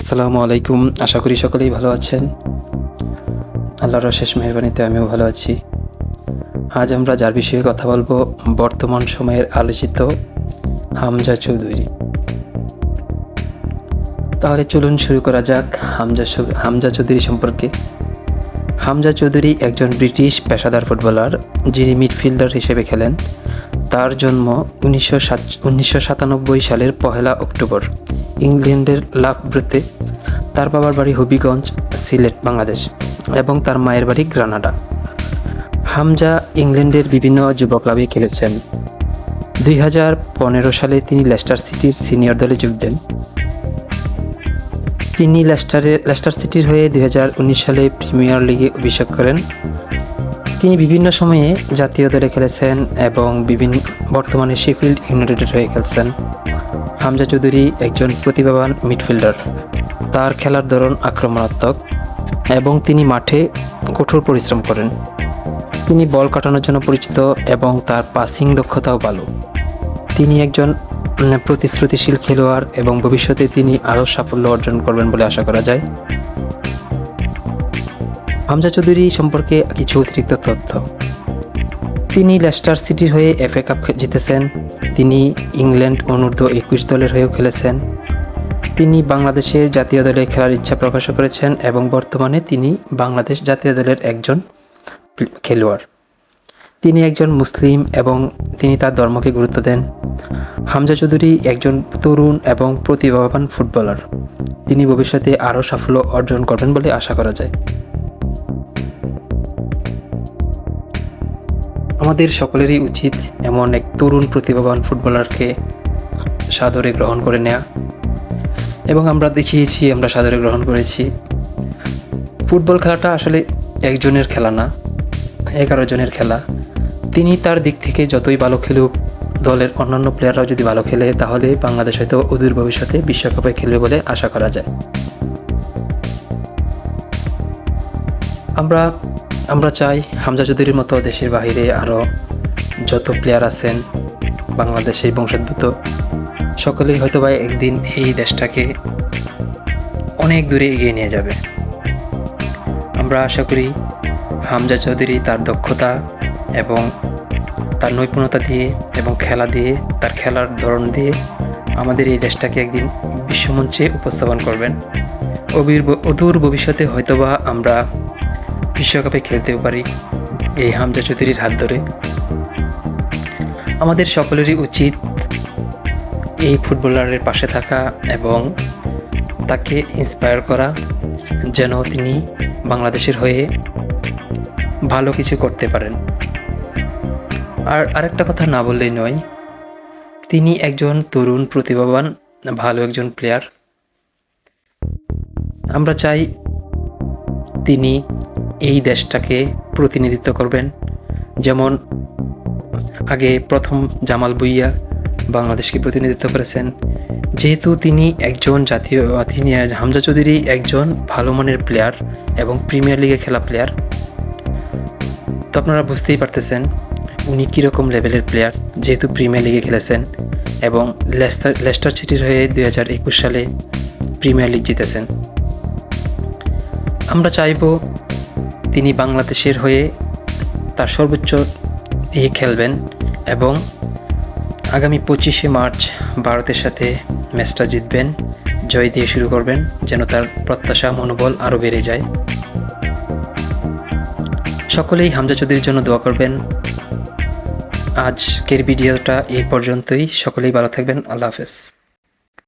আসসালামু আলাইকুম। আশা করি সকলেই ভালো আছেন। আল্লাহর শেষ মেহরবানিতে আমিও ভালো আছি। আজ আমরা যার বিষয়ে কথা বলব, বর্তমান সময়ের আলোচিত হামজা চৌধুরী। তাহলে চলুন শুরু করা যাক হামজা হামজা চৌধুরী সম্পর্কে। হামজা চৌধুরী একজন ব্রিটিশ পেশাদার ফুটবলার, যিনি মিডফিল্ডার হিসেবে খেলেন। তার জন্ম উনিশশো সালের পহেলা অক্টোবর, ইংল্যান্ডের লাভব্রতে তার বাবার বাড়ি হবিগঞ্জ, সিলেট, বাংলাদেশ এবং তার মায়ের বাড়ি গ্রানাডা। হামজা ইংল্যান্ডের বিভিন্ন যুব ক্লাবে খেলেছেন। দুই হাজার পনেরো সালে তিনি লেস্টার সিটির সিনিয়র দলে যোগ দেন। তিনি লেস্টারে, লেস্টার সিটির হয়ে দুই হাজার উনিশ সালে প্রিমিয়ার লিগে অভিষেক করেন। তিনি বিভিন্ন সময়ে জাতীয় দলে খেলেছেন এবং বিভিন্ন বর্তমানে শেফিল্ড ইউনাইটেডের হয়ে খেলছেন। হামজা চৌধুরী একজন প্রতিভাবান মিডফিল্ডার। তার খেলার ধরন আক্রমণাত্মক এবং তিনি মাঠে কঠোর পরিশ্রম করেন। তিনি বল কাটানোর জন্য পরিচিত এবং তার পাসিং দক্ষতাও ভালো। তিনি একজন প্রতিশ্রুতিশীল খেলোয়াড় এবং ভবিষ্যতে তিনি আরও সাফল্য অর্জন করবেন বলে আশা করা যায়। হামজা চৌধুরী সম্পর্কে কিছু অতিরিক্ত তথ্য। তিনি লেস্টার সিটির হয়ে এফএ কাপ জিতেছেন। তিনি ইংল্যান্ড অনূর্ধ্ব একুশ দলের হয়েও খেলেছেন। তিনি বাংলাদেশের জাতীয় দলে খেলার ইচ্ছা প্রকাশ করেছেন এবং বর্তমানে তিনি বাংলাদেশ জাতীয় দলের একজন খেলোয়াড়। তিনি একজন মুসলিম এবং তিনি তার ধর্মকে গুরুত্ব দেন। হামজা চৌধুরী একজন তরুণ এবং প্রতিভাবান ফুটবলার। তিনি ভবিষ্যতে আরও সাফল্য অর্জন করবেন বলে আশা করা যায়। আমাদের সকলেরই উচিত এমন এক তরুণ প্রতিভাবান ফুটবলারকে সাদরে গ্রহণ করে নেওয়া এবং আমরা দেখিয়েছি, আমরা সাদরে গ্রহণ করেছি। ফুটবল খেলাটা আসলে একজনের খেলা না, এগারো জনের খেলা। তিনি তার দিক থেকে যতই ভালো খেলুক, দলের অন্যান্য প্লেয়াররাও যদি ভালো খেলে, তাহলে বাংলাদেশ হয়তো অদূর ভবিষ্যতে বিশ্বকাপে খেলবে বলে আশা করা যায়। আমরা আমরা চাই হামজা চৌধুরীর মতো দেশের বাইরে আরও যত প্লেয়ার আছেন বাংলাদেশের বংশোদ্ভূত সকলেই হয়তো বা একদিন এই দেশটাকে অনেক দূরে এগিয়ে নিয়ে যাবে। আমরা আশা করি হামজা চৌধুরী তার দক্ষতা এবং তার নৈপুণ্যতা দিয়ে এবং খেলা দিয়ে, তার খেলার ধরন দিয়ে আমাদের এই দেশটাকে একদিন বিশ্বমঞ্চে উপস্থাপন করবেন। অবির অদূর ভবিষ্যতে হয়তোবা আমরা বিশ্বকাপে খেলতেও পারি এই হামজা চৌধুরীর হাত ধরে। আমাদের সকলেরই উচিত এই ফুটবলারের পাশে থাকা এবং তাকে ইন্সপায়ার করা যেন তিনি বাংলাদেশের হয়ে ভালো কিছু করতে পারেন। আর আরেকটা কথা না বললেই নয়, তিনি একজন তরুণ প্রতিভাবান, ভালো একজন প্লেয়ার আমরা চাই তিনি এই দেশটাকে প্রতিনিধিত্ব করবেন। যেমন আগে প্রথম জামাল বুইয়া বাংলাদেশকে প্রতিনিধিত্ব করেছেন। যেহেতু তিনি একজন জাতীয়, তিনি হামজা চৌধুরী একজন ভালো মানের প্লেয়ার এবং প্রিমিয়ার লিগে খেলা প্লেয়ার তো আপনারা বুঝতেই পারতেছেন উনি কীরকম লেভেলের প্লেয়ার যেহেতু প্রিমিয়ার লিগে খেলেছেন এবং লেস্টার লেস্টার সিটির হয়ে দুই হাজার একুশ সালে প্রিমিয়ার লিগ জিতেছেন। আমরা চাইব তিনি বাংলাদেশের হয়ে তার সর্বোচ্চ দিয়ে খেলবেন এবং আগামী পঁচিশে মার্চ ভারতের সাথে ম্যাচটা জিতবেন, জয় দিয়ে শুরু করবেন, যেন তার প্রত্যাশা, মনোবল আরও বেড়ে যায়। সকলেই হামজা চৌধুরীর জন্য দোয়া করবেন। আজকের ভিডিওটা এই পর্যন্তই। সকলেই ভালো থাকবেন। আল্লাহ হাফেজ।